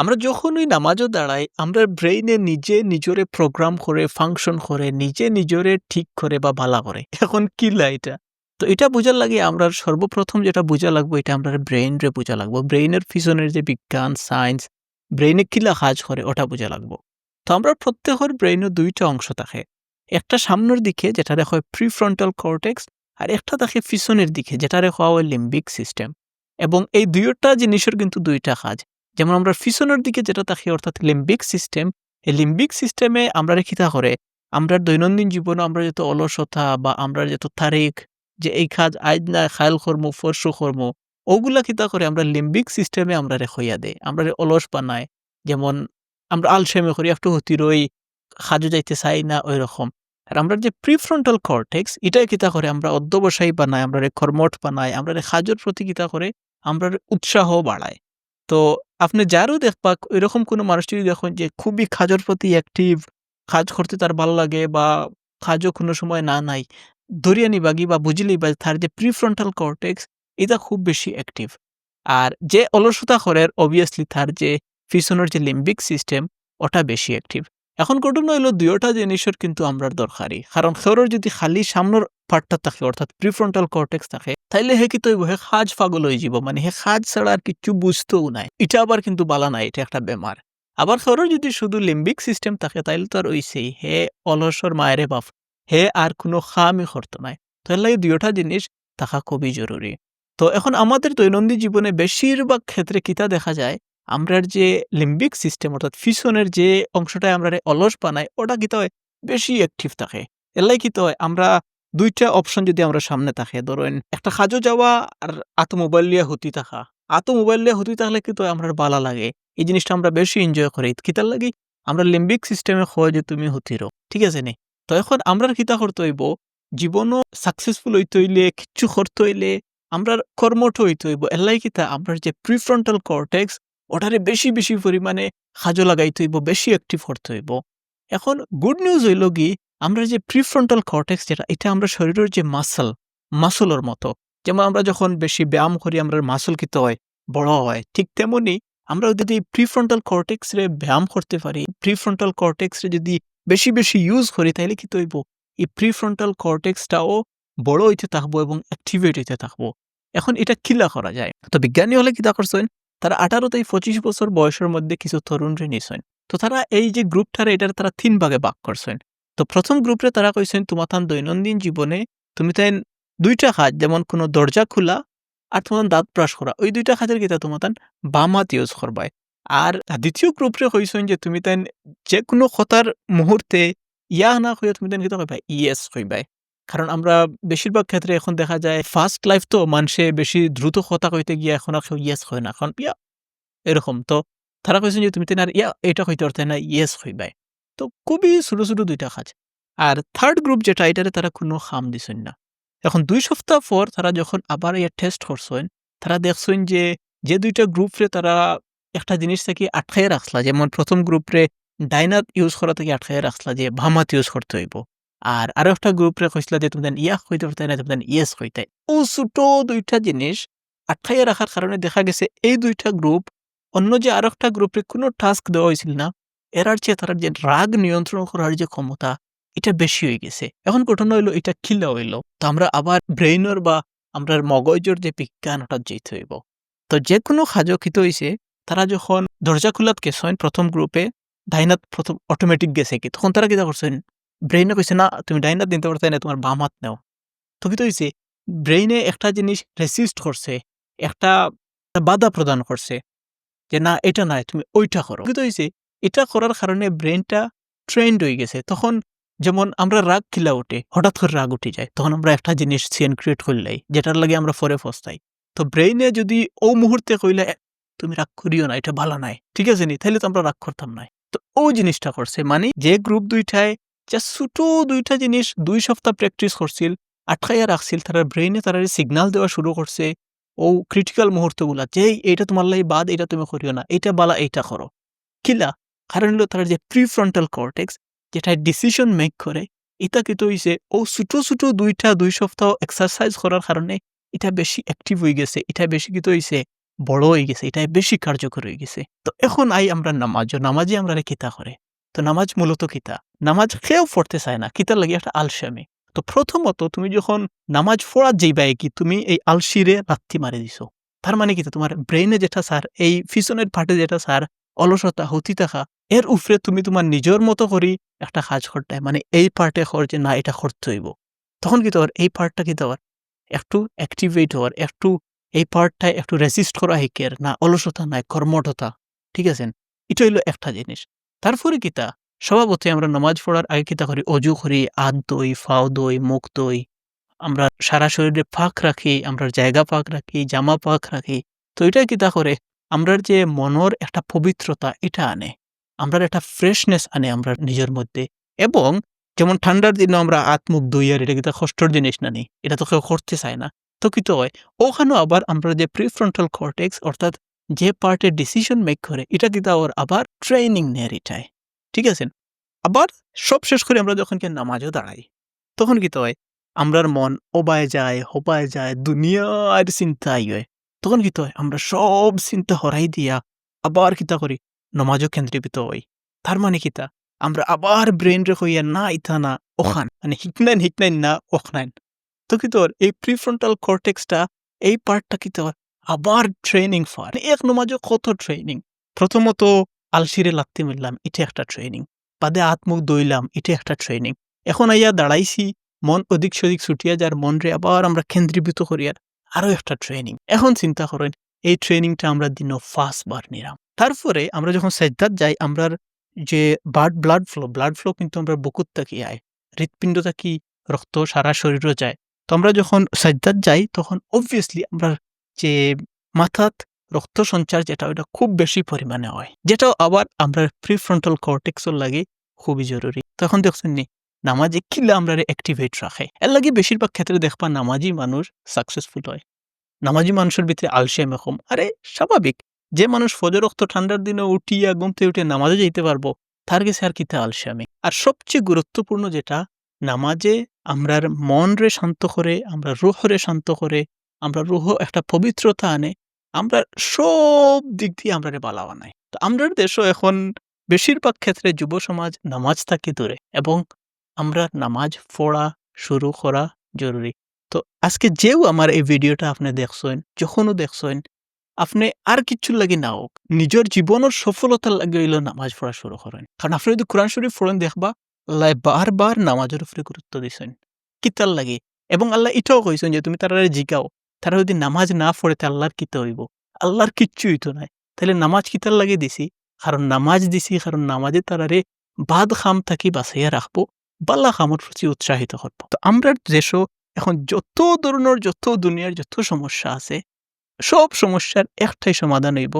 আমরা যখনই নামাজও দাঁড়াই, আমরা ব্রেইনে নিজে নিজরে প্রোগ্রাম করে, ফাংশন করে, নিজে নিজরে ঠিক করে বা ভালা করে। এখন কিলা এটা? তো এটা বোঝার লাগে আমরা সর্বপ্রথম যেটা বোঝা লাগবো, এটা আমরা ব্রেইন রে বোঝা লাগবো। ব্রেইনের পিছনের যে বিজ্ঞান, সায়েন্স, ব্রেইনে কিলা কাজ করে, ওটা বোঝা লাগবো। তো আমরা প্রত্যেকের ব্রেইনের দুইটা অংশ থাকে। একটা সামনের দিকে, যেটা দেখা হয় প্রিফ্রন্টাল কর্টেক্স, আর একটা থাকে পিছনের দিকে, যেটা রেখা হয় লিম্বিক সিস্টেম। এবং এই দুইটা জিনিসের কিন্তু দুইটা কাজ। যেমন আমরা পিছনের দিকে যেটা থাকি অর্থাৎ লিম্বিক সিস্টেম এই লিম্বিক সিস্টেমে আমরা রেখিতা করে, আমরা দৈনন্দিন জীবনে আমরা যত অলসতা বা আমরা যত তারিখ, যে এই কাজ আজ না খায়াল কর্ম ফরসু কর্ম ওগুলা কিতা করে আমরা লিম্বিক সিস্টেমে আমরা রেখইয়া দেয় আমরা অলস বানায় যেমন আমরা আলসেমে করি একটু হতিরই সাজু যাইতে চাই না ওই রকম আর আমরা যে প্রিফ্রন্টাল কর্টেক্স এটাই কিতা করে, আমরা অধ্যবসায়ী বানাই, আমরা কর্মঠ বানাই, আমরা রে সাজুর প্রতি কিতা করে, আমরা উৎসাহ বাড়ায় তো আপনি যারও দেখবা এরকম কোনো মানুষটি দেখুন যে খুবই খাজর প্রতি অ্যাক্টিভ কাজ করতে তার ভালো লাগে বা কাজও কোনো সময় না নাই। ধরিয়া বাগি বা বুঝিলেই বা তার যে প্রিফ্রন্টাল কর্টেক্স এটা খুব বেশি অ্যাক্টিভ আর যে অলসতা করে অবভিয়াসলি তার যে ফিসনের যে লিম্বিক সিস্টেম ওটা বেশি অ্যাক্টিভ এখন ঘটনা হইল দুইটা জিনিসের কিন্তু আমরা দরকারি। কারণ খেরোর যদি খালি সামনের পার্টটা থাকে, অর্থাৎ প্রিফ্রন্টাল কর্টেক্স থাকে, তাইলে হে কিন্তু হে খাজ পাগল হয়ে যাব মানে হে খাজ ছাড়া আর কিছু বুঝতেও নাই। এটা আবার কিন্তু বালা নাই, এটা একটা বেমার। আবার খেরোর যদি শুধু লিম্বিক সিস্টেম থাকে, তাইলে তো আর ওইসেই হে অলসর মায়েরে বাপ, হে আর কোনো খামই করতো নাই। তাহলে এই দুইটা জিনিস থাকা খুবই জরুরি। তো এখন আমাদের দৈনন্দিন জীবনে বেশিরভাগ ক্ষেত্রে কিতা দেখা যায়? আমরার যে লিম্বিক সিস্টেম অর্থাৎ ফিশনের যে অংশটায় আমরা অলস বানাই, ওটা কিতা হয়? বেশি অ্যাক্টিভ থাকে। এলাই কিতা হয়? আমরা দুইটা অপশন যদি আমরা সামনে থাকে, ধরেন একটা কাজও যাওয়া আর আতো মোবাইল লিয়ে হতি থাকা। আতো মোবাইল লিয়ে হতি থাকলে কিন্তু আমরা বালা লাগে। এই জিনিসটা আমরা বেশি এনজয় করি। কিতার লাগে? আমরা লিম্বিক সিস্টেমে হয় যে তুমি হতিরো। ঠিক আছে নে? তো এখন আমরা কিতা করতে হইব? জীবনও সাকসেসফুল হইতে হইলে, কিচ্ছু করতে হইলে আমরা কর্মঠ হইতে হইব। এলাই কিতা আমরা যে প্রিফ্রন্টাল কর্টেক্স ওটারে বেশি বেশি পরিমাণে সাজো লাগাইতে হইব, বেশি অ্যাক্টিভ করতে হইব। এখন গুড নিউজ হইল কি আমরা যে প্রিফ্রন্টাল কর্টেক্স যেটা, এটা আমরা শরীরের যে মাসল মাসলের মতো। যেমন আমরা যখন বেশি ব্যায়াম করি, আমরা মাসল কিতে হয়, বড় হয়, ঠিক তেমনি আমরা যদি প্রিফ্রন্টাল কর্টেক্স রে ব্যায়াম করতে পারি প্রিফ্রন্টাল কর্টেক্স রে যদি বেশি বেশি ইউজ করি তাহলে কি তৈব এই প্রিফ্রন্টাল কর্টেক্সটাও বড় হইতে থাকব এবং অ্যাক্টিভেট হইতে থাকব। এখন এটা কিলা করা যায়? তো বিজ্ঞানী হলে কিতা করছেন? তারা আঠারো থেকে পঁচিশ বছর বয়সের মধ্যে কিছু তরুণরে নিছেন তো তারা এই যে গ্রুপটারে, এটার তারা তিন ভাগে ভাগ করছেন। তো প্রথম গ্রুপে তারা কইছেন, তোমার দৈনন্দিন জীবনে তুমি তাই দুইটা কাজ যেমন কোনো দরজা খোলা আর তোমার দাঁত ব্রাশ করা। ওই দুইটা কাজের কিতা তোমার তান বাম হাত ইউজ করবায় আর দ্বিতীয় গ্রুপরে কইছেন যে, তুমি তাই যে কোনো কথার মুহূর্তে ইয়া না হইয়া তুমি তাই কিতা কইবাই ইয়েস কইবাই। কারণ আমরা বেশিরভাগ ক্ষেত্রে এখন দেখা যায় ফার্স্ট লাইফ তো মানুষে বেশি দ্রুত কথা কইতে গিয়ে এখন আর ইয়েস হয় না। এখন ইয়া, এরকম। তো তারা কইছেন যে তুমি তেনার ইয়া, এটা কইতে পারতে না ইয়েস হইবাই তো খুবই ছোটো ছোটো দুইটা কাজ। আর থার্ড গ্রুপ যেটা, এটারে তারা কোনো খাম দিছেন না। এখন দুই সপ্তাহ পর তারা যখন আবার ইয়া টেস্ট করছেন, তারা দেখছেন যে যে দুইটা গ্রুপরে তারা একটা জিনিস থেকে আটকাই রাখলা। যেমন প্রথম গ্রুপরে ডাইনাত ইউজ করা থেকে আটকাই রাখলা, যে ভামাত ইউজ করতে হইব। আর আরও একটা গ্রুপরে কইসলা যে তুমি ইয়া হইতে পারতে না, তুমি ইয়েস হইতে ও ছোটো দুইটা জিনিস আটকাইয়া রাখার কারণে দেখা গেছে, এই দুইটা গ্রুপ অন্য যে আরও একটা গ্রুপে কোনো টাস্ক দেওয়া হয়েছিল না এরার চেয়ে তার যে রাগ নিয়ন্ত্রণ করার যে ক্ষমতা, এটা বেশি হয়ে গেছে। এখন ঘটনা হইল, এটা খিলা হইল। তো আমরা আবার ব্রেইনর বা আমরা মগজের যে বিজ্ঞান ওটা যেতে হইব তো যে কোনো খাজো খিত হয়েছে তারা যখন দরজা খোলাত গেছেন প্রথম গ্রুপে ডাইনাত প্রথম অটোমেটিক গেছে কি তখন তারা কিতা করছেন ব্রেইনে কইছে না, তুমি ডাইনাত দিতে পারতে না তোমার বাম হাত নেও। তো কি হয়েছে ব্রেইনে একটা জিনিস রেসিস্ট করছে একটা বাধা প্রদান করছে যে না, এটা নাই, তুমি ওইটা করো কিন্তু হয়েছে এটা করার কারণে ব্রেনটা ট্রেন্ড হয়ে গেছে। তখন যেমন আমরা রাগ খিলা উঠে, হঠাৎ করে রাগ উঠে যায়, তখন আমরা একটা জিনিস সিএন ক্রিয়েট করলেই যেটার লাগে আমরা ফরে ফস্তাই তো ব্রেইনে যদি ও মুহূর্তে কইলে তুমি রাগ করিও না এটা ভালো নাই, ঠিক আছে নি? তাহলে তো আমরা রাগ করতাম না তো ও জিনিসটা করছে মানে যে গ্রুপ দুইটায় যা ছোটো দুইটা জিনিস দুই সপ্তাহ প্র্যাকটিস করছিল, আটকাইয়া রাখছিল তারা ব্রেইনে তারা সিগনাল দেওয়া শুরু করছে, ও ক্রিটিক্যাল মুহূর্তগুলা, যে এইটা তোমার লাই বাদ এটা তুমি করিও না, এইটা বালা, এইটা করো। কিলা? কারণ হলো তার যে প্রিফ্রন্টাল কর্টেক্স যেটা ডিসিশন মেক করে, এটা কিন্তু হইছে ও ছোটো ছোটো দুইটা, দুই সপ্তাহ এক্সারসাইজ করার কারণে এটা বেশি অ্যাক্টিভ হয়ে গেছে, এটা বেশি কিন্তু হইছে বড় হয়ে গেছে এটাই বেশি কার্যকর হয়ে গেছে। তো এখন আই আমরা নামাজ নামাজে আমরা কিতা করে? তো নামাজ মূলত কিতা? নামাজ কেউ পড়তে চায় না, কিতার লাগে একটা আলসামি। তো প্রথমত তুমি যখন নামাজ পড়া যাইবাই কি তুমি এই আলসিরে লাথি মারি দিছো। তার মানে কি তোমার ব্রেইনে যেটা স্যার এই পিছনের পার্টে যেটা স্যার অলসতা হতি থাকা এর উপরে তুমি তোমার নিজের মতো করি একটা কাজ করতে মানে এই পার্টে কর যে না, এটা করতে হইব। তখন কি তোমার এই পার্টটা কি তোমার একটু অ্যাক্টিভেট হওয়ার, একটু এই পার্টটায় একটু রেসিস্ট করা হেকের না অলসতা নাই কর্মঠতা, ঠিক আছে? এটা হইল একটা জিনিস। তারপরে কিতা স্বভাবতই আমরা নামাজ পড়ার আগে কিতা করি? অজু করি আত দই ফাও দই মুখ দই আমরা সারা শরীরে ফাঁক রাখি, আমরা জায়গা পাক রাখি, জামা পাক রাখি। তো এটা কিতা করে? আমরার যে মনের একটা পবিত্রতা, এটা আনে। আমরা একটা ফ্রেশনেস আনে আমরা নিজের মধ্যে। এবং যেমন ঠান্ডার দিনে আমরা আত্মুখ দই আর এটা কিন্তু কষ্টর জিনিস না নেই এটা তো কেউ করতে চায় না। তো কি তো হয়? ওখানেও আবার আমরা যে প্রিফ্রন্টাল কর্টেক্স অর্থাৎ যে পার্টে ডিসিশন মেক করে, এটা কিন্তু ওর আবার ট্রেনিং নেয় এটায় ঠিক আছে? আবার সব শেষ করে আমরা যখন কি নামাজও দাঁড়াই, তখন কি তো হয়? আমরার মন ওবায় যায় হোপায় যায়, দুনিয়ার চিন্তাই হয়। তখন কি তো হয়? আমরা সব চিন্তা হরাই দিয়া আবার কিতা করি? নমাজও কেন্দ্রীভূত হই। তার মানে কিতা আমরা আবার ব্রেন রে হইয়া না ইথা না ওখান মানে হিকনাইন হিকনাইন না ওখানাইন তো কি তোর এই প্রিফ্রন্টাল কর্টেক্সটা এই পার্টটা কি তোর? আবার ট্রেনিং ফার। এক নমাজও কত ট্রেনিং প্রথমত আলসিরে লাগতে মিললাম এটা একটা ট্রেনিং বাদে আত্মুখ দইলাম এটা একটা ট্রেনিং এখন আইয়া দাঁড়াইছি, মন অধিক সদিক ছুটিয়া যার মন রে আবার আমরা কেন্দ্রীভূত করিয়ার আরও একটা ট্রেনিং এখন চিন্তা করেন, এই ট্রেনিংটা আমরা দিন ফার্স্ট বার নিলাম। তারপরে আমরা যখন সেজদাত যাই, আমরার যে bird blood flow blood flow কিন্তু আমরা বুকুত থাকি আয়। হৃৎপিণ্ডটা কি, রক্ত সারা শরীরও যায়। তো আমরা যখন সাজ্জাদ যাই, তখন অবভিয়াসলি আমরা যে মাথাত রক্ত সঞ্চার যেটা ওটা খুব বেশি পরিমাণে হয়। যেটাও আবার আমরা প্রিফ্রন্টাল কর্টেক্সর লাগে খুবই জরুরি তখন দেখছেন নি, নামাজে কিলা আমরা অ্যাক্টিভেট রাখে এর লাগে বেশিরভাগ ক্ষেত্রে দেখবা নামাজি মানুষ সাকসেসফুল হয়। নামাজি মানুষের ভিতরে আলসে এখন আরে স্বাভাবিক যে মানুষ ফজর রক্ত ঠান্ডার দিনে উঠিয়া ঘুমতে উঠে নামাজে যেতে পারব তার কাছে আর কিতে আলসামি আর সবচেয়ে গুরুত্বপূর্ণ যেটা, নামাজে আমরার মন রে শান্ত করে আমরা রুহ রে শান্ত করে আমরা রুহ, একটা পবিত্রতা আনে, আমরা সব দিক দিয়ে আমরা বালা বানাই। তো আমরার দেশও এখন বেশিরভাগ ক্ষেত্রে যুব সমাজ নামাজ থাকি দূরে এবং আমরা নামাজ পড়া শুরু করা জরুরি। তো আজকে যেও আমার এই ভিডিওটা আপনি দেখছেন, যখনও দেখছেন, আপনি আর কিচ্ছুর লাগি না হোক, নিজের জীবনের সফলতার লাগে নামাজ পড়া শুরু করেন। কারণ আপনি যদি কোরআন শরীফ পড়েন দেখবা, আল্লাহ বারবার নামাজের উপরে গুরুত্ব দিছেন। কিতার লাগে? এবং আল্লাহ এটাও কইছেন যে তুমি তারা জিগাও তারা যদি নামাজ না পড়ে তা আল্লাহর কিতে হইব আল্লাহর কিচ্ছু হইতো নাই। তাহলে নামাজ কিতার লাগে দিছি? কারণ নামাজ দিছি, কারণ নামাজে তারারে বাদ খাম থাকি বাঁচাইয়া রাখব বাল্লা খামর প্রতি উৎসাহিত করব। তো আমরা দেশও এখন যত ধরনের যত দুনিয়ার, যত সমস্যা আছে, সব সমস্যার একটাই সমাধান হইব।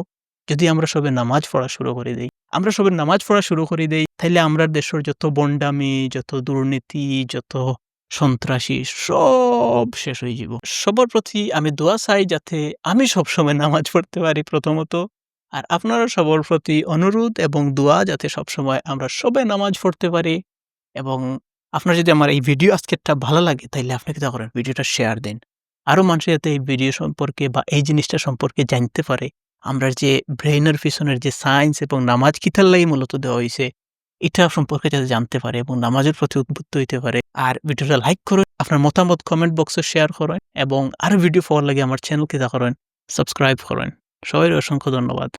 যদি আমরা সবে নামাজ পড়া শুরু করে দেই, আমরা সবে নামাজ পড়া শুরু করে দেই তাইলে আমরা দেশের যত বন্ডামি, যত দুর্নীতি, যত সন্ত্রাসী সব শেষ হয়ে যাব। সবার প্রতি আমি দোয়া চাই যাতে আমি সবসময় নামাজ পড়তে পারি প্রথমত। আর আপনারা সবার প্রতি অনুরোধ এবং দোয়া যাতে সবসময় আমরা সবাই নামাজ পড়তে পারি। এবং আপনার যদি আমার এই ভিডিও আজকেরটা ভালো লাগে, তাইলে আপনি কি করেন ভিডিওটা শেয়ার দিন। আরও মানুষ যাতে এই ভিডিও সম্পর্কে বা এই জিনিসটা সম্পর্কে জানতে পারে। আমরা যে ব্রেইনের পিছনের যে সায়েন্স এবং নামাজ কিতার লাগে মূলত দেওয়া হয়েছে এটা সম্পর্কে যাতে জানতে পারে এবং নামাজের প্রতি উদ্বুদ্ধ হইতে পারে। আর ভিডিওটা লাইক করুন, আপনার মতামত কমেন্ট বক্সে শেয়ার করেন এবং আরও ভিডিও পাওয়ার লাগে আমার চ্যানেলকে দেখা করেন সাবস্ক্রাইব করেন। সবাই অসংখ্য ধন্যবাদ।